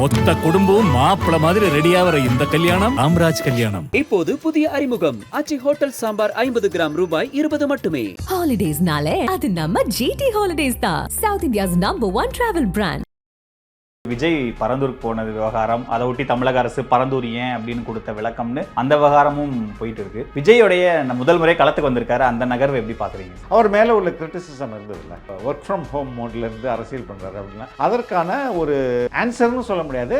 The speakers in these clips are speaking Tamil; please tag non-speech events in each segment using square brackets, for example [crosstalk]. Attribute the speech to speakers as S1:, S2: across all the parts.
S1: மொத்த குடும்பமும் மாப்பிள மாதிரி ரெடியாகிற இந்த கல்யாணம் ராம்ராஜ் கல்யாணம்.
S2: இப்போது புதிய அறிமுகம். அச்சி ஹோட்டல் சாம்பார் ஐம்பது கிராம் ரூபாய் இருபது மட்டுமே.
S3: ஹாலிடேஸ்னாலே அது நம்ம ஜிடி ஹாலிடேஸ் தான். South India's number one travel brand
S4: Vijay Parandur போனது விவகாரம். அதை ஒட்டி தமிழக அரசு பரந்தூர் ஏன் அப்படின்னு கொடுத்த விளக்கம்னு அந்த விவகாரமும் போயிட்டு இருக்கு. விஜயோடைய முதல் முறை களத்துக்கு வந்திருக்காரு. அந்த நகர்வை எப்படி பாக்குறீங்க
S5: அவர் மேலே உள்ள கிரிட்டிசிசம் இருந்ததில்ல. ஒர்க் ஃப்ரம் ஹோம் மோட்ல இருந்து அரசியல் பண்ணுறாரு அப்படின்னா அதற்கான ஒரு ஆன்சர்னு சொல்ல முடியாது.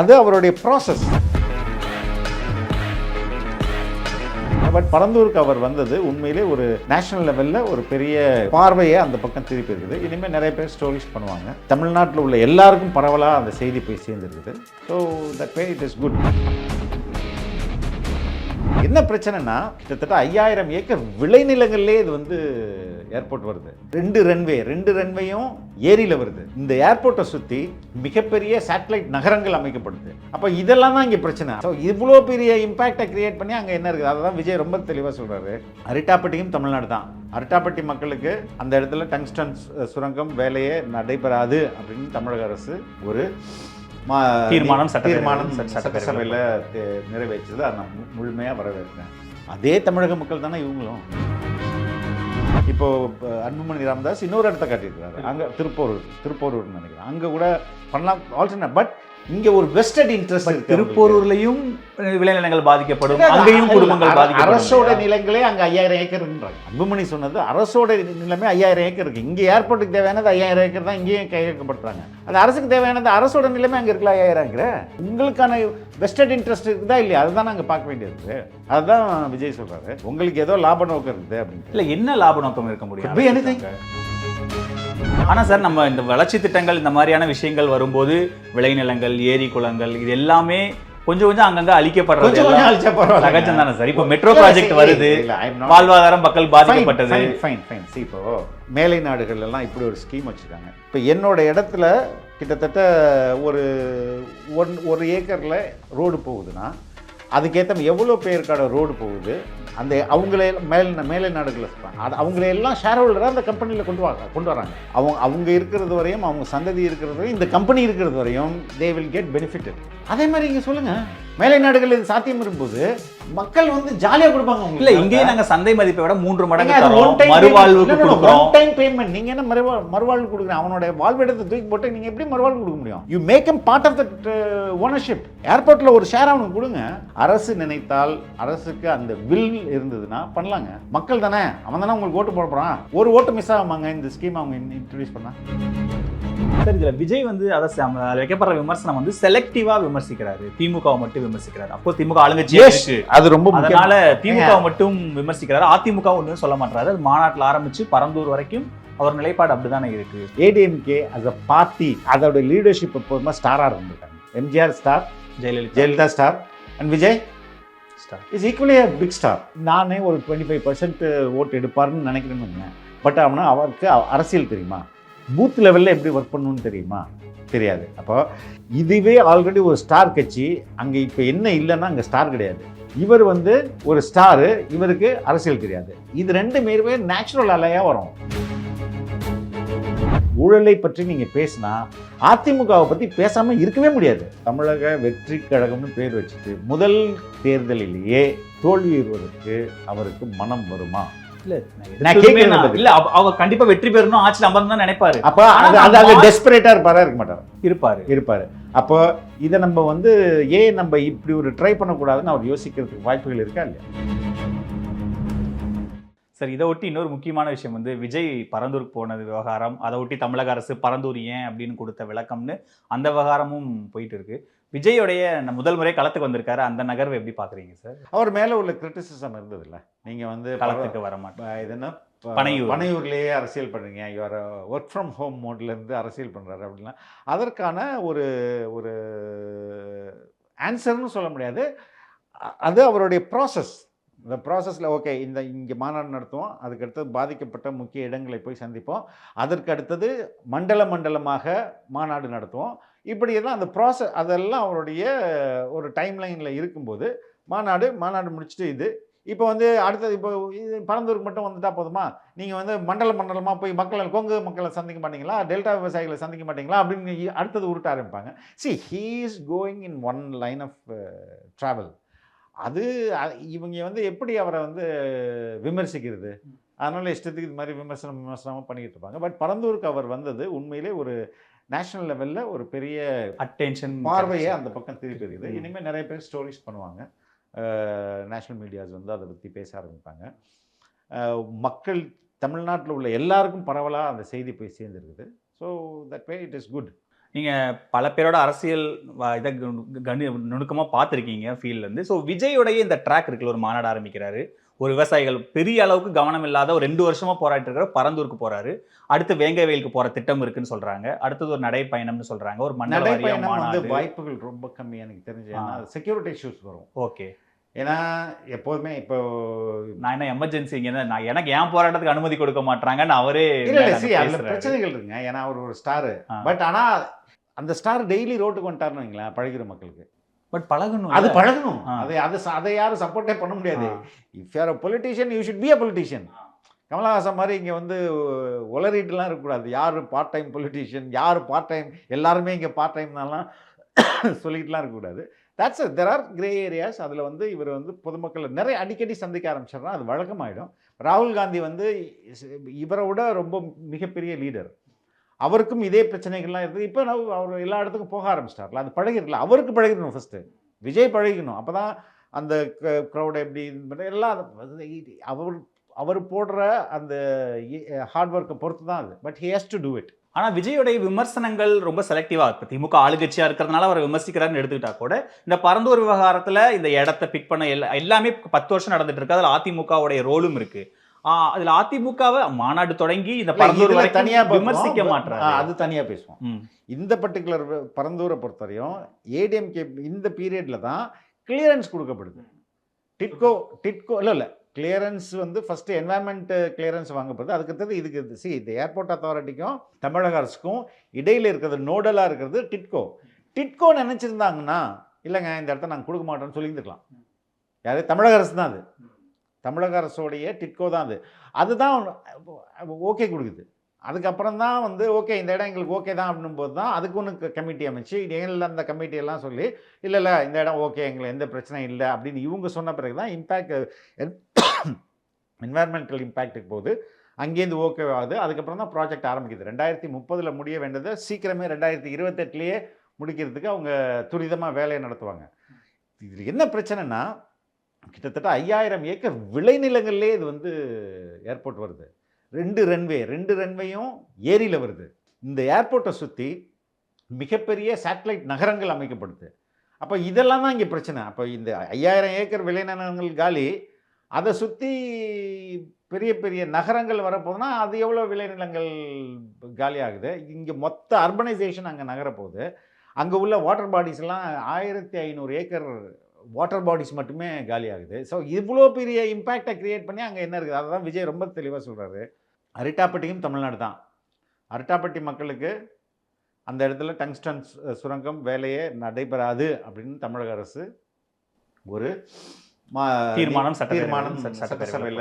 S5: அது அவருடைய ப்ராசஸ் பட் பரந்தூருக்கு அவர் வந்தது உண்மையிலே ஒரு நேஷனல் லெவலில் ஒரு பெரிய பார்வையை அந்த பக்கம் திருப்பி இருக்குது. இனிமேல் நிறைய பேர் ஸ்டோரிஸ் பண்ணுவாங்க. தமிழ்நாட்டில் உள்ள எல்லாருக்கும் பரவலாக அந்த செய்தி போய் சேர்ந்துருக்குது. So that way it is good என்ன பிரச்சனைனா கிட்டத்தட்ட ஐயாயிரம் ஏக்கர் விளைநிலங்கள்லேயே இது வந்து ஏர்போர்ட் வருது. ரெண்டு ரன்வே ரெண்டு ரன்வேயும் ஏரியில் வருது. இந்த ஏர்போர்ட்டை சுற்றி மிகப்பெரிய சேட்டலைட் நகரங்கள் அமைக்கப்படுது. அப்போ இதெல்லாம் தான் இங்கே பிரச்சனை. ஸோ இவ்வளோ பெரிய இம்பேக்டை கிரியேட் பண்ணி அங்கே என்ன இருக்குது? அதை தான் விஜய் ரொம்ப தெளிவாக சொல்கிறாரு அரிட்டாப்பட்டியும் தமிழ்நாடு தான். அரிட்டாப்பட்டி மக்களுக்கு அந்த இடத்துல டங்ஸ்டன் சுரங்கம் வேலையே நடைபெறாது அப்படின்னு தமிழக அரசு ஒரு
S4: தீர்மானம்
S5: தீர்மானம் சட்டசபையில் நிறைவேற்றுது நான் மு- முழுமையா வரவேற்கிறேன். அதே தமிழக மக்கள் தானே இவங்களும்? இப்போ அன்புமணி ராமதாஸ் இன்னொரு இடத்த காட்டியிருக்கிறாரு. அங்கே திருப்பூர் திருப்போரூர்னு நினைக்கிறேன். அங்கே கூட பண்ணலாம் ஆல்டர்னேட் பட் இங்க ஒரு வெஸ்டட் இன்ட்ரெஸ்ட் இருக்கு
S4: திருப்பூரூர்லயும் விளைநிலங்கள் பாதிக்கப்படும் அங்கேயும் குடும்பங்கள் பாதிக்கப்படும்
S5: அரசோட? நிலங்களே அங்க ஐயாயிரம் ஏக்கர்ன்றாங்க அன்புமணி சொன்னது அரசோட நிலமே ஐயாயிரம் ஏக்கர் இருக்கு. இங்க ஏர்போர்ட்டுக்கு தேவையானது ஐயாயிரம் ஏக்கர் தான் இங்கேயும் கையகப்படுத்துறாங்க அது அரசுக்கு தேவையானது அரசோட நிலமே அங்க இருக்கலாம் ஐயாயிரம் ஏக்கர் உங்களுக்கான வெஸ்டட் இன்ட்ரெஸ்ட் இருக்குதா இல்லையா? அதுதான் நாங்க பார்க்க வேண்டியது அதுதான் விஜய் சொல்றாரு. உங்களுக்கு ஏதோ லாப நோக்கம் இருக்குது அப்படின்னு
S4: இல்ல என்ன லாப நோக்கம் இருக்க முடியும்?
S5: Could be anything.
S4: ஆனா சார் நம்ம இந்த வளர்ச்சி திட்டங்கள் இந்த மாதிரியான விஷயங்கள் வரும்போது விளைநிலங்கள் ஏரி குளங்கள் இது எல்லாமே கொஞ்சம் கொஞ்சம் அங்கங்க அழிக்கப்படுறது. சகஜம் தானே சார் இப்போ மெட்ரோ ப்ராஜெக்ட் வருது வாழ்வாதாரம் மக்கள் பாதிக்கப்பட்டது
S5: ஃபைன் ஃபைன் see இப்போ மேலை நாடுகள் எல்லாம் இப்படி ஒரு ஸ்கீம் வச்சுருக்காங்க இப்போ என்னோட இடத்துல கிட்டத்தட்ட ஒரு ஒன் ஒரு ஏக்கரில் ரோடு போகுதுன்னா அதுக்கேற்ற எவ்வளோ பேருக்கான ரோடு போகுது அந்த அவங்களே மேல் மேலை நாடுகளில் இருப்பாங்க. அது அவங்களையெல்லாம் ஷேர் ஹோல்டராக அந்த கம்பெனியில் கொண்டு வாங்க கொண்டு வராங்க. அவங்க அவங்க இருக்கிறது வரையும் அவங்க சந்ததி இருக்கிறது வரையும் இந்த கம்பெனி இருக்கிறது வரையும் தே வில் கெட் பெனிஃபிட்டட் அதே மாதிரி இங்கே சொல்லுங்கள் மேலை நாடுகளில் இது சாத்தியம் இருக்கும்போது மக்கள் வந்து ஜாலியாக கொடுப்பாங்க
S4: இல்ல இங்கேயே நாங்க சந்தை மதிப்பை விட மூன்று மடங்கு மறுவாழ்வுக்கு கொடுக்குறோம்.
S5: time payment. நீங்க என்ன மறுவா- மறுவாழ்வு கொடுக்குறீங்க? அவனோட வாழ்விடத்தை தூக்கி போட்டு நீங்க எப்படி மறுவாழ்வு கொடுக்க முடியும்? You make M part of that ownership ஏர்போர்ட்ல ஒரு ஷேர் அவனுக்கு கொடுங்க. அரசு நினைத்தால் அரசுக்கு அந்த வில் இருந்ததுன்னா பண்ணலாங்க. மக்கள் தானே. அவன் தானே உங்களுக்கு ஓட்டு போட போறான். ஒரு ஓட்டு மிஸ் ஆகுமாங்க இந்த ஸ்கீம் அவங்க இன்ட்ரடியூஸ் பண்ணா.
S4: சார் இதுல விஜய் வந்து அதை வைக்கப்படுற விமர்சனம் வந்து செலக்டிவா விமர்சிக்கிறாரு. திமுகவை மட்டும் விமர்சிக்கிறாரு. அப்போ திமுக ஆளுங்கட்சியா இருக்கு
S5: அது ரொம்ப
S4: அதனால திமுக மட்டும் விமர்சிக்கிறாரு. அதிமுக ஒன்றும் சொல்ல மாட்டாரு. அது மாநாட்டில் ஆரம்பிச்சு பரந்தூர் வரைக்கும் அவர் நிலைப்பாடு அப்படிதானே இருக்கு.
S5: ஏடிஎம்கே அஸ் அ பார்ட்டி அதோட லீடர்ஷிப் எப்போதுமே ஸ்டாராக இருந்திருக்காங்க. MGR star
S4: Jayalalithaa.
S5: Jayalalithaa star and Vijay
S4: star
S5: is equally big star நானே ஒரு டுவெண்ட்டி ஃபைவ் பர்சன்ட் ஓட்டு எடுப்பாருன்னு நினைக்கிறேன்னு பட் அவனா அவருக்கு அ- அரசியல் தெரியுமா? பூத் லெவலில் எப்படி ஒர்க் பண்ணணும்னு தெரியுமா? தெரியாது. அப்போ இதுவே ஆல்ரெடி ஒரு ஸ்டார் கட்சி. அங்கே இப்போ என்ன இல்லைன்னா அங்கே ஸ்டார் கிடையாது. இவர் வந்து ஒரு ஸ்டாரு இவருக்கு அரசியல் தெரியாது. இது ரெண்டு பேருமே நேச்சுரல் அலையாக வரும். ஊழலை பற்றி நீங்கள் பேசினா அதிமுகவை பற்றி பேசாமல் இருக்கவே முடியாது. தமிழக வெற்றி கழகம்னு பேர் வச்சுட்டு முதல் தேர்தலிலேயே தோல்வியுறுவதற்கு அவருக்கு மனம் வருமா?
S4: இல்ல அவங்க கண்டிப்பா வெற்றி பெறணும். ஆட்சியில் அமர்ந்து தான் நினைப்பாரு.
S5: அப்போ அது அது இருப்பாரா இருக்க மாட்டார்?
S4: இருப்பாரு.
S5: இருப்பார். அப்போ இதை நம்ம வந்து ஏன் நம்ம இப்படி ஒரு ட்ரை பண்ணக்கூடாதுன்னு அவர் யோசிக்கிறதுக்கு வாய்ப்புகள் இருக்கா இல்லையா?
S4: சரி இதை ஒட்டி இன்னொரு முக்கியமான விஷயம் வந்து விஜய் பரந்தூருக்கு போனது விவகாரம். அதை ஒட்டி தமிழக அரசு பரந்தூர் ஏன் அப்படின்னு கொடுத்த விளக்கம்னு அந்த விவகாரமும் போயிட்டு இருக்கு. விஜயோடைய முதல் முறை களத்துக்கு வந்திருக்காரு அந்த நகர்வை எப்படி பாக்குறீங்க சார்
S5: அவர் மேலே உள்ள கிரிட்டிசிசம் இருந்ததில்ல. நீங்கள் வந்து
S4: களத்துக்கு வர மாட்டேன்
S5: ப- இது என்ன? ப-
S4: பனையூர்.
S5: பனையூர்லேயே அரசியல் பண்ணுறீங்க இவர் ஒர்க் ஃப்ரம் ஹோம் மோட்லேருந்து அரசியல் பண்ணுறாரு அப்படின்னா அதற்கான ஒரு ஒரு ஆன்சர்னு சொல்ல முடியாது. அது அவருடைய ப்ராசஸ் இந்த ப்ராசஸில் ஓகே இந்த இங்கே மாநாடு நடத்துவோம் அதுக்கடுத்தது பாதிக்கப்பட்ட முக்கிய இடங்களை போய் சந்திப்போம். அதற்கு அடுத்தது மண்டல மண்டலமாக மாநாடு நடத்துவோம். இப்படியெல்லாம் அந்த ப்ராசஸ் அதெல்லாம் அவருடைய ஒரு டைம் லைனில் இருக்கும்போது மாநாடு மாநாடு முடிச்சுட்டு இது இப்போ வந்து அடுத்தது இப்போ இது பரந்தூருக்கு மட்டும் வந்துட்டா போதுமா? நீங்கள் வந்து மண்டல மண்டலமாக போய் மக்களை கொங்கு மக்களை சந்திக்க மாட்டீங்களா? டெல்டா விவசாயிகளை சந்திக்க மாட்டீங்களா? அப்படின்னு அடுத்தது உருட்ட ஆரம்பிப்பாங்க. See he is going in one line of travel அது இவங்க வந்து எப்படி அவரை வந்து விமர்சிக்கிறது? அதனால இஷ்டத்துக்கு இது மாதிரி விமர்சனம் விமர்சனமாக பண்ணிக்கிட்டு இருப்பாங்க. பட் பரந்தூருக்கு அவர் வந்தது உண்மையிலே ஒரு நேஷனல் லெவலில் ஒரு பெரிய
S4: அட்டென்ஷன்
S5: பார்வையே அந்த பக்கம் திருப்பி இருக்குது.
S4: ம்.
S5: இனிமேல் நிறைய பேர் ஸ்டோரிஸ் பண்ணுவாங்க. நேஷ்னல் மீடியாஸ் வந்து அதை பற்றி பேச ஆரம்பிப்பாங்க. மக்கள் தமிழ்நாட்டில் உள்ள எல்லாருக்கும் பரவலாக அந்த செய்தி போய் சேர்ந்துருக்குது. So that way it is good
S4: நீங்க பல பேரோட அரசியல் இதை கணு- கணு நுணுக்கமா பார்த்துருக்கீங்க ஃபீல்ட்ல இருந்து. ஸோ விஜயோடைய இந்த ட்ராக் இருக்குல்ல ஒரு மாநாடு ஆரம்பிக்கிறாரு. ஒரு விவசாயிகள் பெரிய அளவுக்கு கவனம் இல்லாத ஒரு ரெண்டு வருஷமா போராடிட்டு இருக்கிற பரந்தூருக்கு போறாரு. அடுத்து வேங்கை வயலுக்கு போற திட்டம் இருக்குன்னு சொல்றாங்க. அடுத்தது ஒரு நடைப்பயணம்னு சொல்றாங்க. ஒரு மண்டல
S5: வந்து வாய்ப்புகள் ரொம்ப கம்மி எனக்கு தெரிஞ்சு. ஏன்னா. செக்யூரிட்டி இஷ்யூஸ் வரும்.
S4: ஓகே.
S5: ஏன்னா எப்போதுமே இப்போ
S4: நான் என்ன எமர்ஜென்சி இங்க நான் எனக்கு ஏன் போராட்டத்துக்கு அனுமதி கொடுக்க மாட்டாங்கன்னு அவரே
S5: அதில். பிரச்சனைகள் இருக்குங்க. ஏன்னா அவர் ஒரு ஸ்டாரு. பட் ஆனால் அந்த ஸ்டார் டெய்லி ரோட்டுக்கு வந்துட்டாருன்னு வைங்களேன் பழகிற மக்களுக்கு.
S4: பட் பழகணும்
S5: அது? பழகணும். அதை அதை அதை யாரும் சப்போர்ட்டே பண்ண முடியாது. If you are a politician you should be a politician Kamalahasan மாதிரி இங்கே வந்து உளறிட்டுலாம் இருக்கக்கூடாது. யார் பார்ட் டைம் பொலிட்டிஷியன் யார் பார்ட் டைம் எல்லாருமே இங்கே பார்ட் டைம்னாலாம் [coughs] சொல்லிட்டுலாம் இருக்கக்கூடாது. That's there are grey areas அதில் வந்து இவர் வந்து பொதுமக்களை நிறைய அடிக்கடி சந்திக்க ஆரம்பிச்சிடுறா அது வழக்கமாயிடும். ராகுல் காந்தி வந்து இவரை விட ரொம்ப மிகப்பெரிய லீடர் அவருக்கும் இதே பிரச்சனைகள்லாம் இருக்குது. இப்போ நான் அவர் எல்லா இடத்துக்கும் போக ஆரம்பிச்சிட்டார்ல. அது பழகிருக்கல அவருக்கு பழகிடணும் ஃபஸ்ட்டு விஜய் பழகிக்கணும். அப்போ தான் அந்த க்ரௌடை எப்படி எல்லாம் அவர் அவர் போடுற அந்த ஹார்ட் ஒர்க்கை பொறுத்து தான் அது. But he has to do it
S4: ஆனால் விஜயோடைய விமர்சனங்கள் ரொம்ப செலக்டிவாக இருக்குது திமுக ஆளுகட்சியாக இருக்கிறதுனால அவர் விமர்சிக்கிறாருன்னு எடுத்துக்கிட்டா கூட இந்த பரந்தூர் விவகாரத்தில் இந்த இடத்த பிக் பண்ண எல்லா எல்லாமே பத்து வருஷம் நடந்துட்டு இருக்கு. அதில் அதிமுகவுடைய ரோலும் இருக்குது அதுல அதிமுகவை மாநாடு தொடங்கி இந்த பரந்தூர்
S5: தனியா
S4: விமர்சிக்க
S5: ஆ, அது தனியா பேசுவோம். இந்த பர்டிகுலர் பரந்தூரை பொறுத்தவரையும் ஏடிஎம்கே இந்த பீரியட்ல தான் கிளியரன்ஸ் கொடுக்கப்படுது. டிட்கோ டிட்கோ இல்லை இல்லை. கிளியரன்ஸ் வந்து ஃபர்ஸ்ட் என்வாயன்மெண்ட் கிளியரன்ஸ் வாங்கப்படுது. அதுக்கடுத்தது இதுக்கு சி இந்த ஏர்போர்ட் அத்தாரிட்டிக்கும் தமிழக அரசுக்கும் இடையில இருக்கிறது நோடலாக இருக்கிறது டிட்கோ டிட்கோ நினைச்சிருந்தாங்கன்னா இல்லைங்க இந்த இடத்த நாங்கள் கொடுக்க மாட்டோம்னு சொல்லியிருந்துக்கலாம். யாரு? தமிழக அரசு தான் அது. தமிழக அரசோடைய டிட்கோ தான் அது. அதுதான் ஓகே கொடுக்குது. அதுக்கப்புறம் தான் வந்து ஓகே இந்த இடம் எங்களுக்கு ஓகே தான் அப்படின்னும் தான் அதுக்கு ஒன்று கமிட்டி அமைச்சு எங்களில் அந்த கமிட்டியெல்லாம் சொல்லி இல்லை இல்லை இந்த இடம் ஓகே எங்களுக்கு எந்த பிரச்சனையும் இல்லை அப்படின்னு இவங்க சொன்ன பிறகு தான் இம்பேக்ட் என்வாயர்மெண்டல் இம்பேக்ட்டுக்கு போகுது. அங்கேருந்து ஓகே ஆகுது. அதுக்கப்புறம் தான் ப்ராஜெக்ட் ஆரம்பிக்குது. ரெண்டாயிரத்தி முப்பதில் முடிய வேண்டியதை சீக்கிரமே ரெண்டாயிரத்தி இருபத்தெட்டுலேயே முடிக்கிறதுக்கு அவங்க துரிதமாக வேலையை நடத்துவாங்க. இதில் என்ன பிரச்சனைனா கிட்டத்தட்ட ஐயாயிரம் ஏக்கர் விளைநிலங்கள்லேயே இது வந்து ஏர்போர்ட் வருது. ரெண்டு ரன்வே ரெண்டு ரன்வேயும் ஏரியில் வருது. இந்த ஏர்போர்ட்டை சுற்றி மிகப்பெரிய சேட்டலைட் நகரங்கள் அமைக்கப்படுது. அப்போ இதெல்லாம் தான் இங்கே பிரச்சனை. அப்போ இந்த ஐயாயிரம் ஏக்கர் விளைநிலங்கள் காலி அதை சுற்றி பெரிய பெரிய நகரங்கள் வரப்போகுதுன்னா அது எவ்வளோ விளைநிலங்கள் காலியாகுது? இங்கே மொத்த அர்பனைசேஷன் அங்கே நகரப்போகுது. அங்கே உள்ள வாட்டர் பாடிஸ் எல்லாம் ஆயிரத்தி ஐநூறு ஏக்கர் வாட்டர் பாடிஸ் மட்டுமே காலியாகுது. ஸோ இவ்வளோ பெரிய இம்பேக்டை கிரியேட் பண்ணி அங்கே என்ன இருக்குது? அதை தான் விஜய் ரொம்ப தெளிவாக சொல்கிறாரு அரிட்டாப்பட்டியும் தமிழ்நாடு தான். அரிட்டாப்பட்டி மக்களுக்கு அந்த இடத்துல டங்ஸ்டன் சு- சுரங்கம் வேலையே நடைபெறாது அப்படின்னு தமிழக அரசு ஒரு மா-
S4: தீர்மானம்
S5: தீர்மானம் சட்டசபையில்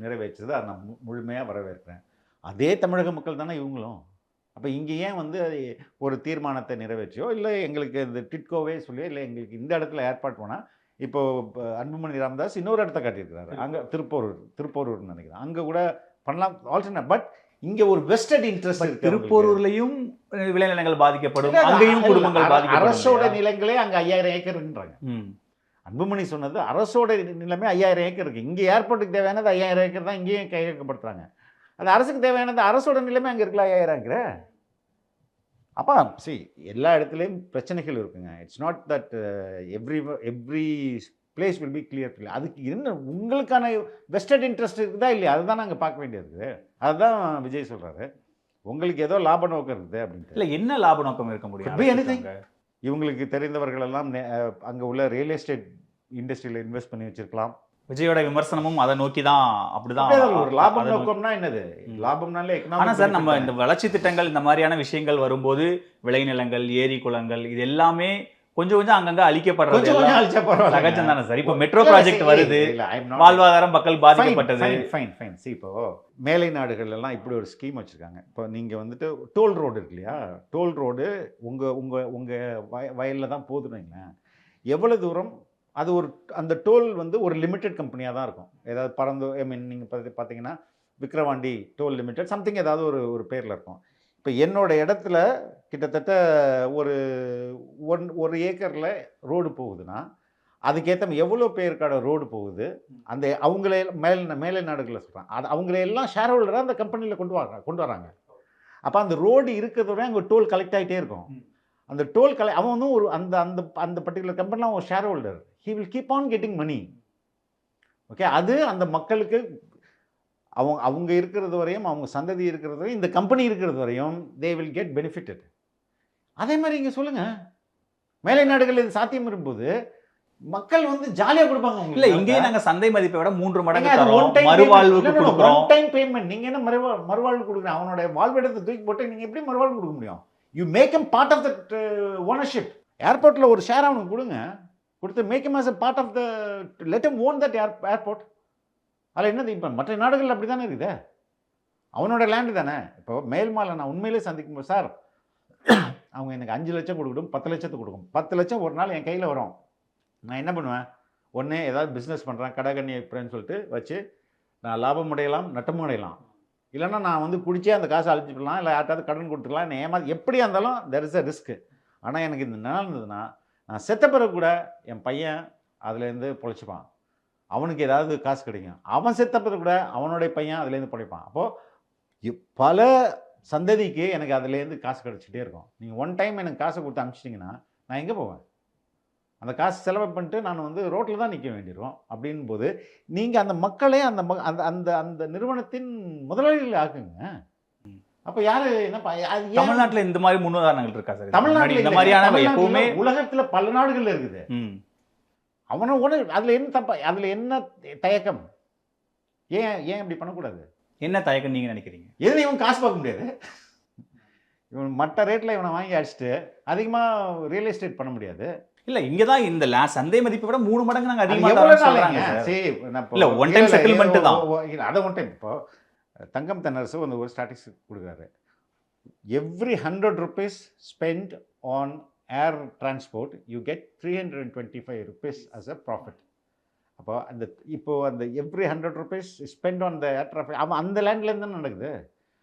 S5: நிறைவேற்றுது அதை நான் முழுமையாக வரவேற்கிறேன். அதே தமிழக மக்கள் தானே இவங்களும்? அப்போ இங்கே ஏன் வந்து ஒரு தீர்மானத்தை நிறைவேற்றியோ? இல்லை எங்களுக்கு இந்த டிட்கோவே சொல்லி இல்லை எங்களுக்கு இந்த இடத்துல ஏற்பாடு போனால் இப்போ அன்புமணி ராமதாஸ் இன்னொரு இடத்த காட்டியிருக்கிறாரு. அங்கே திருப்போரூர் திருப்போரூர்னு நினைக்கிறேன். அங்கே கூட பண்ணலாம் ஆல்டர்னேட் பட் இங்கே ஒரு வெஸ்டட் இன்ட்ரெஸ்ட்.
S4: திருப்போரூர்லயும் விளைநிலங்கள் பாதிக்கப்படும் அங்கேயும் குடும்பங்கள் பாதிக்கப்படும்
S5: அரசோட? நிலங்களே அங்கே ஐயாயிரம் ஏக்கர்ன்றாங்க. அன்புமணி சொன்னது அரசோட நிலமே ஐயாயிரம் ஏக்கர் இருக்குது இங்கே ஏர்போர்ட்டுக்கு தேவையானது ஐயாயிரம் ஏக்கர் தான் இங்கேயும் கையகப்படுத்துறாங்க. அது அரசுக்கு தேவையானது அரசோட நிலமே அங்கே இருக்கல ஐயாயிரம் ஏக்கர் அப்பா சி எல்லா இடத்துலையும் பிரச்சனைகள் இருக்குங்க. It's not that every every place will be clear அதுக்கு என்ன உங்களுக்கான வெஸ்டட் இன்ட்ரெஸ்ட் இருக்குதா இல்லையா? அதுதான் நாங்கள் பார்க்க வேண்டியது அதுதான் விஜய் சொல்கிறாரு உங்களுக்கு ஏதோ லாப நோக்கம் இருக்குது அப்படின்ட்டு.
S4: இல்ல என்ன லாப நோக்கம் இருக்க முடியும்?
S5: இவங்களுக்கு தெரிந்தவர்கள் எல்லாம் நே- அஹ் அங்க உள்ள ரியல் எஸ்டேட் இண்டஸ்ட்ரியில் இன்வெஸ்ட் பண்ணி வச்சிருக்கலாம்.
S4: விஜயோட விமர்சனமும் அதை நோக்கி தான் அப்படிதான்
S5: ஒரு லாபம் நோக்கம்னா என்னது. லாபம்னாலே
S4: ஆனா
S5: எக்கனாமிக்
S4: சார் நம்ம இந்த வளர்ச்சி திட்டங்கள் இந்த மாதிரியான விஷயங்கள் வரும்போது விளைநிலங்கள் ஏரி குளங்கள் இது எல்லாமே கொஞ்சம் கொஞ்சம் அங்கங்க அழிக்கப்படுறது. சகஜம் தானே சார். இப்போ மெட்ரோ ப்ராஜெக்ட் வருது வாழ்வாதாரம் மக்கள் பாதிக்கப்பட்டது.
S5: ஃபைன் ஃபைன் சி இப்போ மேலை நாடுகள் எல்லாம் இப்படி ஒரு ஸ்கீம் வச்சுருக்காங்க. இப்போ நீங்கள் வந்துட்டு டோல் ரோடு இருக்கு இல்லையா? டோல் ரோடு உங்கள் உங்கள் உங்கள் வய வயலில் தான் போகுதுன்னு வைங்களேன். எவ்வளோ தூரம் அது ஒரு அந்த டோல் வந்து ஒரு லிமிட்டெட் கம்பெனியாக தான் இருக்கும். ஏதாவது பறந்து ஐ மீன் நீங்கள் பார்த்து பார்த்தீங்கன்னா விக்ரவாண்டி டோல் லிமிடெட் சம்திங் ஏதாவது ஒரு ஒரு பேரில் இருக்கும். இப்போ என்னோட இடத்துல கிட்டத்தட்ட ஒரு ஒன் ஒரு ஏக்கரில் ரோடு போகுதுன்னா அதுக்கேற்ற எவ்வளோ பேருக்கான ரோடு போகுது அந்த அவங்களே மேல் மேலை நாடுகளில் சொல்கிறாங்க அது அவங்கள எல்லாம் ஷேர் ஹோல்டராக அந்த கம்பெனியில் கொண்டு வராங்க கொண்டு வராங்க. அப்போ அந்த ரோடு இருக்கிறதோட அங்கே டோல் கலெக்ட் ஆகிட்டே இருக்கும். அந்த டோல் கலை அவன் வந்து ஒரு அந்த அந்த அந்த பர்டிகுலர் கம்பெனியில் அவன் share holder he will keep on getting money okay அது அந்த மக்களுக்கு அவங்க அவங்க இருக்கிறது வரையும் அவங்க சந்ததி இருக்கிறது வரையும் இந்த கம்பெனி இருக்கிறது வரையும் தே வில் கெட் பெனிஃபிட்டட் அதே மாதிரி இங்கே சொல்லுங்கள் மேலை நாடுகள் இது சாத்தியம் இருக்கும்போது மக்கள் வந்து ஜாலியாக கொடுப்பாங்க
S4: இல்ல இங்கேயே நாங்க சந்தை மதிப்பை விட மூன்று மடங்கு மறுவாழ்வுக்கு கொடுக்குறோம்.
S5: time payment. நீங்க என்ன மறுவா மறுவாழ்வு கொடுக்குறீங்க? அவனோட வாழ்விடத்தை தூக்கி போட்டு நீங்க எப்படி மறுவாழ்வு கொடுக்க முடியும்? You make M part of the ownership ஏர்போர்ட்டில் ஒரு ஷேர் அவனுக்கு கொடுங்க. கொடுத்து make M as a part of the let M own that air airport அதில் என்னது இப்போ மற்ற நாடுகள் அப்படி தானே இருக்குது? அவனோட லேண்டு தானே? இப்போ மேல்மாலை நான் உண்மையிலே சந்திக்கும்போது சார் [clears throat] அவங்க எனக்கு அஞ்சு லட்சம் கொடுக்கட்டும் பத்து லட்சத்தை கொடுக்கும் பத்து லட்சம் ஒரு நாள் என் கையில் வரும். நான் என்ன பண்ணுவேன்? ஒன்று ஏதாவது பிஸ்னஸ் பண்ணுறேன் கடகண்ணி எப்படின்னு சொல்லிட்டு வச்சு நான் லாபம் அடையலாம் நட்டமும் அடையலாம். இல்லைன்னா நான் வந்து குடிச்சே அந்த காசை அழிச்சிடலாம் இல்லை யார்ட்டாவது கடன் கொடுத்துக்கலாம் என்ன ஏமா எப்படியா இருந்தாலும் தெர் இஸ் அ ரிஸ்க்கு ஆனால் எனக்கு இந்த நிலம் இருந்ததுன்னா நான் செத்த பிறகு கூட என் பையன் அதுலேருந்து பொழைச்சிப்பான். அவனுக்கு ஏதாவது காசு கிடைக்கும். அவன் செத்த பிறகு கூட அவனுடைய பையன் அதுலேருந்து பிழைப்பான். அப்போது பல சந்ததிக்கு எனக்கு அதுலேருந்து காசு கிடச்சிட்டே இருக்கும். நீங்கள் ஒன் டைம் எனக்கு காசை கொடுத்து அனுப்பிச்சிட்டிங்கன்னா நான் எங்கே போவேன்? அந்த காசு செலவு பண்ணிட்டு நான் வந்து ரோட்டில் தான் நிற்க வேண்டியிருக்கும். அப்படின் போது நீங்கள் அந்த மக்களே அந்த ம அந்த அந்த அந்த நிறுவனத்தின் முதலாளிகள் ஆக்குங்க. அப்போ யார் என்ன
S4: தமிழ்நாட்டுல இந்த மாதிரி முன்னுதாரணங்கள் இருக்கா சார்?
S5: தமிழ்நாட்டுல
S4: இந்த. மாதிரியான எப்பவுமே
S5: உலகத்துல பல நாடுகள்ல இருக்குது. அவனை உடனே அதுல என்ன தப்பா அதுல என்ன தயக்கம்? ஏன் ஏன் இப்படி பண்ணக்கூடாது?
S4: என்ன தயக்கம் நீங்க நினைக்கிறீங்க?
S5: எதுல இவன் காசு பார்க்க முடியாது? இவன் மற்ற ரேட்ல இவனை வாங்கி அடிச்சுட்டு அதிகமா ரியல் எஸ்டேட் பண்ண முடியாது.
S4: இல்ல இங்கதான் இந்த ல- சந்தை மதிப்பை விட மூணு மடங்கு நாங்க
S5: அது
S4: அதிகமா
S5: எவ்வளவு
S4: தரோம்னு சொல்றாங்க இல்ல,
S5: இல்ல,
S4: settlement
S5: இல்ல,
S4: தான்.
S5: அதை ஒன் டைம் இப்போ தங்கம் தென்னரசு வந்து ஒரு ஸ்டாட்டிஸ்டிக் கொடுக்குறாரு. Every hundred rupees spend on air transport you get three hundred and twenty five rupees as a profit அப்போ அந்த இப்போ அந்த every hundred rupees spend on the air traffic அவன் அந்த லேண்ட்லேருந்து தான் நடக்குது.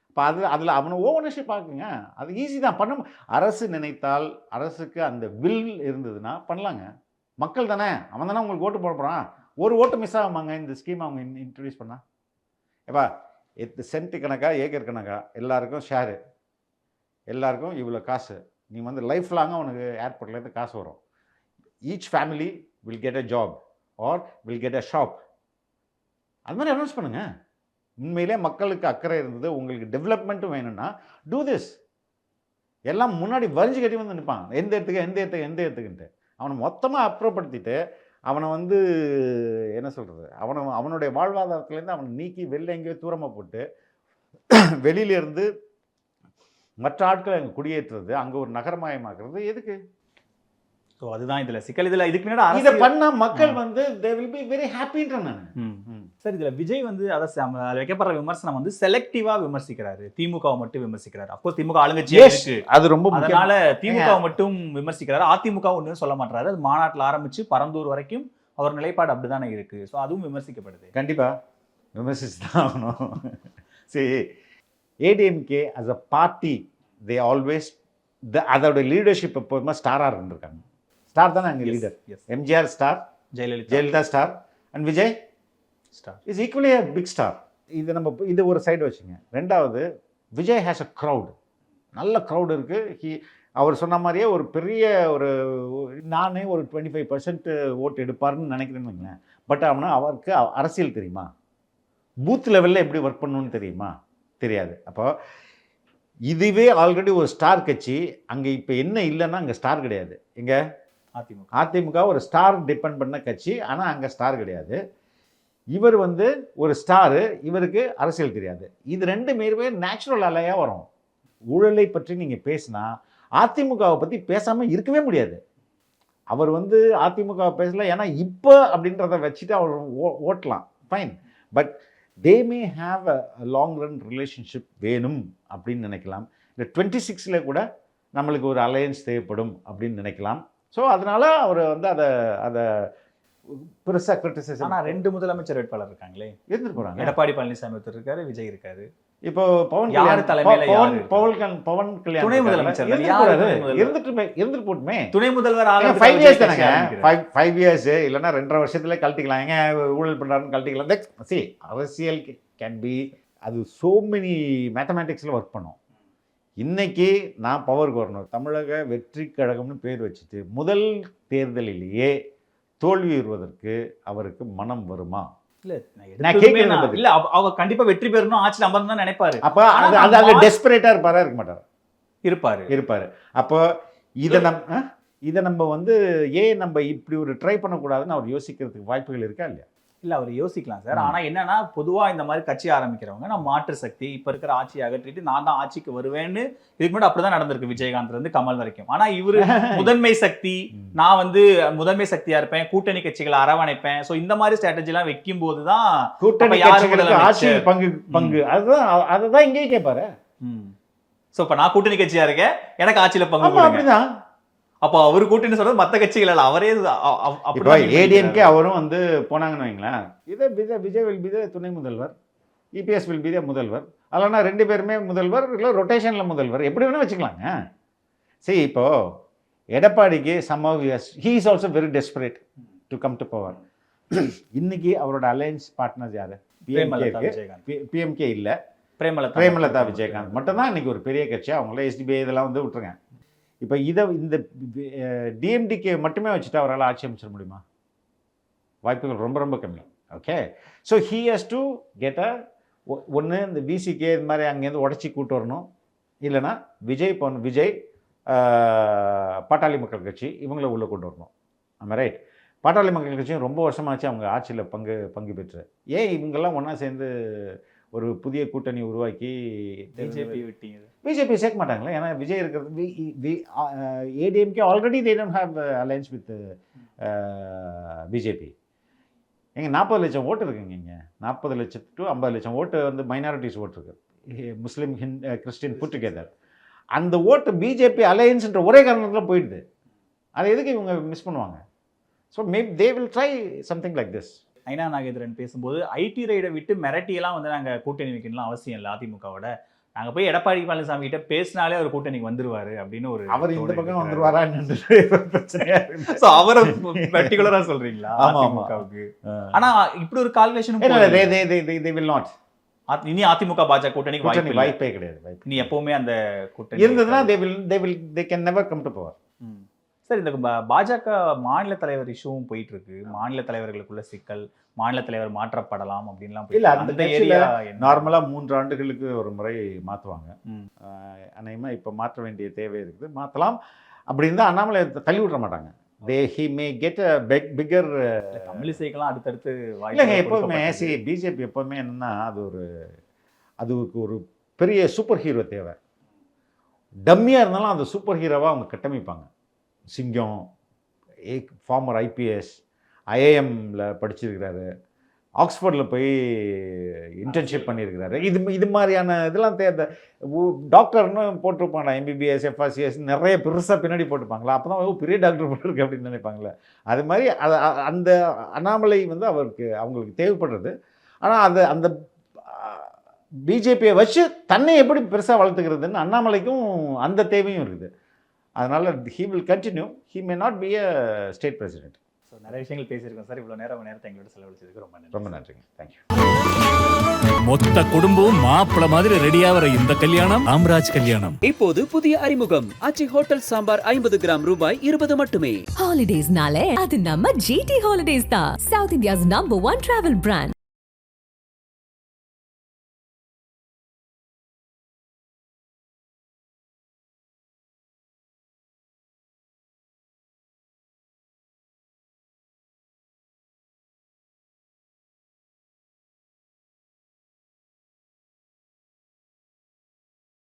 S5: இப்போ அதில் அதில் அவனை ஓனர்ஷிப் ஆக்குங்க அது ஈஸி தான். பண்ண அரசு நினைத்தால் அரசுக்கு அந்த வில் இருந்ததுன்னா பண்ணலாங்க. மக்கள் தானே. அவன் தானே உங்களுக்கு ஓட்டு போட போகிறான் ஒரு ஓட்டு மிஸ் ஆகுமாங்க இந்த ஸ்கீம் அவங்க இன்ட்ரடியூஸ் பண்ணால் ஏப்பா எத்து சென்ட் கணக்கா ஏக்கர் கணக்கா? எல்லாருக்கும் ஷேரு எல்லாருக்கும் இவ்வளோ காசு. நீ வந்து லைஃப் லாங்காக உனக்கு ஏர்போர்ட்லேருந்து காசு வரும். Each family will get a job or will get a shop அது மாதிரி அனௌன்ஸ் பண்ணுங்கள் உண்மையிலே மக்களுக்கு அக்கறை இருந்தது உங்களுக்கு டெவலப்மெண்ட்டும் வேணும்னா டூ திஸ் எல்லாம் முன்னாடி வரிஞ்சு கட்டி வந்து நிற்பான் எந்த இடத்துக்கு எந்த இடத்துக்கு எந்த இடத்துக்குன்ட்டு. அவனை மொத்தமாக அப்புறப்படுத்திட்டு அவனை வந்து என்ன சொல்கிறது அவனை அவனுடைய வாழ்வாதாரத்துலேருந்து அவனை நீக்கி வெளில எங்கேயோ தூரமாக போட்டு வெளியில இருந்து மற்ற ஆட்களை அங்கே குடியேற்றுறது அங்கே ஒரு நகரமயமாக்குறது எதுக்கு?
S4: ஸோ அதுதான் இதுல சிக்கல். இதுல இதுக்கு முன்னாடி
S5: இதை
S4: அரசு
S5: பண்ணா மக்கள் வந்து தே வில் பி வெரி ஹாப்பின்றேன் நான்.
S4: சார் இதுல விஜய் வந்து அதை வைக்கப்படுற விமர்சனம் வந்து செலக்டிவா விமர்சிக்கிறாரு. திமுகவை மட்டும் விமர்சிக்கிறாரு. அப்போ திமுக ஆளுங்கட்சியா இருக்கு.
S5: அது ரொம்ப
S4: அதனால திமுக மட்டும் விமர்சிக்கிறாரு. அதிமுக ஒன்றும் சொல்ல மாட்டாரு அது மாநாட்டில் ஆரம்பிச்சு பரந்தூர் வரைக்கும் அவர் நிலைப்பாடு அப்படிதானே இருக்கு. ஸோ அதுவும் விமர்சிக்கப்படுது.
S5: கண்டிப்பா. விமர்சிச்சு தான் ஆகணும் சரி ADMK as a party they always the அதோட லீடர்ஷிப் எப்போதுமே ஸ்டாராக இருந்திருக்காங்க. ஸ்டார் தானே அங்கே leader
S4: is
S5: MGR star
S4: Jayalalithaa.
S5: Jayalalithaa star and Vijay?
S4: Star
S5: is equally a big star இது நம்ம இது ஒரு சைடு வச்சுங்க. ரெண்டாவது விஜய் ஹேஸ் அ க்ரௌட் நல்ல க்ரௌட் இருக்குது ஹி அவர் சொன்ன மாதிரியே ஒரு பெரிய ஒரு நானே ஒரு டுவெண்ட்டி ஃபைவ் பர்சன்ட் ஓட்டு எடுப்பாருன்னு நினைக்கிறேன்னு பட் அவனா அவருக்கு அரசியல் தெரியுமா? பூத் லெவலில் எப்படி ஒர்க் பண்ணணும்னு தெரியுமா? தெரியாது. அப்போ இதுவே ஆல்ரெடி ஒரு ஸ்டார் கட்சி. அங்கே இப்போ என்ன இல்லைன்னா அங்கே ஸ்டார் கிடையாது. எங்க?
S4: அதிமுக.
S5: அதிமுக ஒரு ஸ்டார் டிபெண்ட் பண்ண கட்சி. ஆனால் அங்கே ஸ்டார் கிடையாது. இவர் வந்து ஒரு ஸ்டாரு இவருக்கு அரசியல் தெரியாது. இது ரெண்டு பேருமே நேச்சுரல் அலையாக வரும். ஊழலை பற்றி நீங்கள் பேசினா அதிமுகவை பற்றி பேசாமல் இருக்கவே முடியாது. அவர் வந்து அதிமுக பேசல ஏன்னா இப்போ அப்படின்றத வச்சுட்டு அவர் ஓ- ஓட்டலாம். Fine but they may have a long run relationship வேணும் அப்படின்னு நினைக்கலாம். இந்த டுவெண்ட்டி சிக்ஸில் கூட நம்மளுக்கு ஒரு அலையன்ஸ் தேவைப்படும் அப்படின்னு நினைக்கலாம். ஸோ அதனால அவர் வந்து அதை அதை பெருசாக கிரிட்டிசைஸ்
S4: ஆனா ரெண்டு முதலமைச்சர் வேட்பாளர் இருக்காங்களே.
S5: இருந்துட்டு போகிறாங்க
S4: எடப்பாடி பழனிசாமி ஒருத்தர் இருக்காரு விஜய் இருக்காரு.
S5: இப்போ பவன்
S4: யார் தலைமையில
S5: பவன்? பவன் பவன் கல்யாண்
S4: துணை முதலமைச்சர்
S5: இருந்துட்டு? இருந்துட்டு போட்டுமே.
S4: துணை முதல்வர் ஆகிறதுக்கு
S5: ஃபைவ் இயர்ஸ் தானேங்க. ஃபைவ் ஃபைவ் இயர்ஸ் இல்லைன்னா ரெண்டரை வருஷத்துல கழட்டிக்கலாம். ஏங்க ஊழல் பண்றாருன்னு கழட்டிக்கலாம். சி அரசியல் கேன் பி அது சோ மெனி மேத்தமேட்டிக்ஸில் ஒர்க் பண்ணும். இன்னைக்கு நான் பவருக்கு வரணும் தமிழக வெற்றி கழகம்னு பேர் வச்சுட்டு முதல் தேர்தலிலேயே தோல்வி வருவதற்கு அவருக்கு மனம் வருமா?
S4: இல்ல அவ- கண்டிப்பா வெற்றி பெறணும் ஆட்சியில் அமர்ந்து தான் நினைப்பாரு.
S5: அப்போ அது அங்கே டெஸ்பரேட்டாக இருப்பாரா இருக்க மாட்டார்?
S4: இருப்பாரு.
S5: இருப்பார். அப்போ இதை நம் ஆ? இதை நம்ம வந்து ஏன் நம்ம இப்படி ஒரு ட்ரை பண்ணக்கூடாதுன்னு அவர் யோசிக்கிறதுக்கு வாய்ப்புகள் இருக்கா இல்லையா?
S4: இல்ல அவர் யோசிக்கலாம் சார். ஆனா என்னன்னா பொதுவா இந்த மாதிரி கட்சி ஆரம்பிக்கிறவங்க நான் மாற்று சக்தி இப்ப இருக்கிற ஆட்சியை அகற்றிட்டு நான் தான் ஆட்சிக்கு வருவேன்னு இதுக்கு முன்னாடி அப்படிதான் நடந்திருக்கு விஜயகாந்த் இருந்து கமல் வரைக்கும். ஆனா இவரு [laughs] முதன்மை சக்தி. நான் வந்து முதன்மை சக்தியா இருப்பேன் கூட்டணி கட்சிகளை அரவணைப்பேன். சோ இந்த மாதிரி ஸ்ட்ராட்டஜி எல்லாம் வைக்கும் போதுதான்
S5: கூட்டணி? ஆட்சியில் பங்கு பங்கு. அதுதான் அதை தான் இங்கேயும் கேட்பாரு
S4: சோ இப்ப நான் கூட்டணி கட்சியா இருக்கேன் எனக்கு ஆட்சியில பங்கு
S5: அப்படிதான்.
S4: அப்போ அவர் கூட்டணி சொல்றது மத்த கட்சிகள் இல்ல அவரே
S5: இப்போ ஏடிஎம்கே. அவரும் வந்து போனாங்கன்னு வைங்களேன். இதை விஜய் விஜய் வில் பி துணை முதல்வர். இபிஎஸ் வில் பி முதல்வர். அல்லனா ரெண்டு பேருமே முதல்வர் இல்லை ரொட்டேஷனில் முதல்வர். எப்படி வேணால் வச்சுக்கலாங்க. சரி இப்போ எடப்பாடிக்கு some of he is also very desperate to come to power இன்னைக்கு அவரோட அலையன்ஸ் பார்ட்னர்ஸ் யாரு? பிஎம்கே பிஎம்கே இல்லை.
S4: பிரேமலதா
S5: பிரேமலதா விஜயகாந்த். மட்டும்தான் இன்னைக்கு ஒரு பெரிய கட்சி. அவங்கள எஸ்டிபிஐ இதெல்லாம் வந்து விட்டுருங்க. இப்போ இதை இந்த டிஎம்டிகே மட்டுமே வச்சுட்டு அவரால் ஆட்சி அமைச்சிட முடியுமா? வாய்ப்புகள் ரொம்ப ரொம்ப கம்மி. Okay? So he has to get a ஒன்று இந்த விசிகே இது மாதிரி அங்கேருந்து உடச்சி கூட்டு வரணும். இல்லைன்னா விஜய் போன விஜய் பாட்டாளி மக்கள் கட்சி இவங்கள உள்ளே கொண்டு வரணும். ஆமாம் ரைட் பாட்டாளி மக்கள் கட்சியும் ரொம்ப வருஷமாச்சு அவங்க ஆட்சியில் பங்கு பங்கு பெற்று. ஏன் இவங்கெல்லாம் ஒன்றா சேர்ந்து ஒரு புதிய கூட்டணி உருவாக்கி
S4: பிஜேபி விட்டீங்க
S5: பிஜேபி சேர்க்க மாட்டாங்களே ஏன்னா விஜய் இருக்கிறது ADMK already they don't have alliance with BJP எங்க நாற்பது லட்சம் ஓட்டு இருக்குங்க இங்கே. நாற்பது லட்சம் டு ஐம்பது லட்சம் ஓட்டு வந்து மைனாரிட்டிஸ் ஓட்டு இருக்கு முஸ்லீம் ஹிந்த் கிறிஸ்டின் புட் டுகெதர் அந்த ஓட்டு பிஜேபி அலையன்ஸ்ன்ற ஒரே காரணத்தில் போயிடுது. அதை எதுக்கு இவங்க மிஸ் பண்ணுவாங்க? So may they will try something like this
S4: ஐநா நாகேந்திரன் பேசும்போது ஐடி ரைடை விட்டு மிரட்டியெல்லாம் வந்து நாங்க கூட்டணி வைக்கணும்லாம் அவசியம் இல்லை அதிமுகவோட நாங்க போய் எடப்பாடி பழனிசாமி கிட்ட பேசினாலே அவர் கூட்டணிக்கு வந்துருவாரு அப்படின்னு ஒரு
S5: அவர் இந்த பக்கம். வந்துருவாரா.
S4: So, அவரை பர்டிகுலரா சொல்றீங்களா. அதிமுகவுக்கு
S5: ஆ.
S4: ஆனா இப்படி ஒரு
S5: will not.
S4: இனி அதிமுக பாஜக கூட்டணிக்கு
S5: கூட்டணி
S4: வாய்ப்பு
S5: கிடையாது
S4: இனி எப்பவுமே அந்த கூட்டணி
S5: இருந்ததுன்னா. They will they will they can never come to power.
S4: Sir இந்த பாஜக மாநில தலைவர் இஷ்யூவும் போயிட்டு இருக்கு மாநில தலைவர்களுக்குள்ள சிக்கல் மாநில தலைவர் மாற்றப்படலாம் அப்படின்லாம் போயிட்டு
S5: இல்ல. அந்த
S4: ஏரியா என்ன?
S5: நார்மலா மூன்று ஆண்டுகளுக்கு ஒரு முறை மாத்துவாங்க.
S4: ம்.
S5: அநேகமாக இப்போ மாற்ற வேண்டிய தேவை இருக்குது. மாற்றலாம் அப்படி இருந்தால் அண்ணாமலை தள்ளி விட மாட்டாங்க. They he may get a big
S4: இல்ல, தமிழிசைக்கெல்லாம் அடுத்தடுத்து
S5: இல்லைங்க எப்போதுமே சி பிஜேபி எப்போதுமே என்னன்னா அது ஒரு அதுக்கு ஒரு பெரிய சூப்பர் ஹீரோ தேவை. டம்மியாக இருந்தாலும் அந்த சூப்பர் ஹீரோவாக அவங்க கட்டமைப்பாங்க. சிங்கம் ஏ ஃபார்மர் ஐபிஎஸ் ஐஏஎம்மில் படிச்சிருக்கிறாரு. ஆக்ஸ்ஃபோர்டில் போய் இன்டர்ன்ஷிப் பண்ணியிருக்கிறாரு இது இது மாதிரியான இதெல்லாம் தேவை டாக்டர்னு போட்டிருப்பாங்க எம்பிபிஎஸ் எஃப்ஆர்சிஎஸ் நிறைய பெருசாக பின்னாடி போட்டிருப்பாங்களா? அப்போ தான் ஓ பெரிய டாக்டர் போட்டிருக்கு அப்படின்னு நினைப்பாங்களே. அது மாதிரி அது அந்த அண்ணாமலை வந்து அவருக்கு அவங்களுக்கு தேவைப்படுறது. ஆனால் அது அந்த பிஜேபியை வச்சு தன்னை எப்படி பெருசாக வளர்த்துக்கிறதுன்னு அண்ணாமலைக்கும் அந்த தேவையும் இருக்குது. அதனால் he will continue he may not be a state president
S4: So, நிறைய விஷயங்கள் பேசியிருக்கோம் சார். இவ்வளவு நேரம் நேரத்தை எங்களோட செலவழிச்சதுக்கு ரொம்ப நன்றி.
S5: ரொம்ப நன்றிங்க. தேங்க்யூ
S1: மொத்த குடும்பம் மாப்பிள மாதிரி ரெடியாகிற இந்த கல்யாணம் ராம்ராஜ் கல்யாணம்.
S2: இப்போது புதிய அறிமுகம். ஆச்சி ஹோட்டல் சாம்பார் ஐம்பது கிராம் ரூபாய் இருபது மட்டுமே.
S3: Holidays nale, அது நம்ம GT Holidays தான். South India's number one travel brand.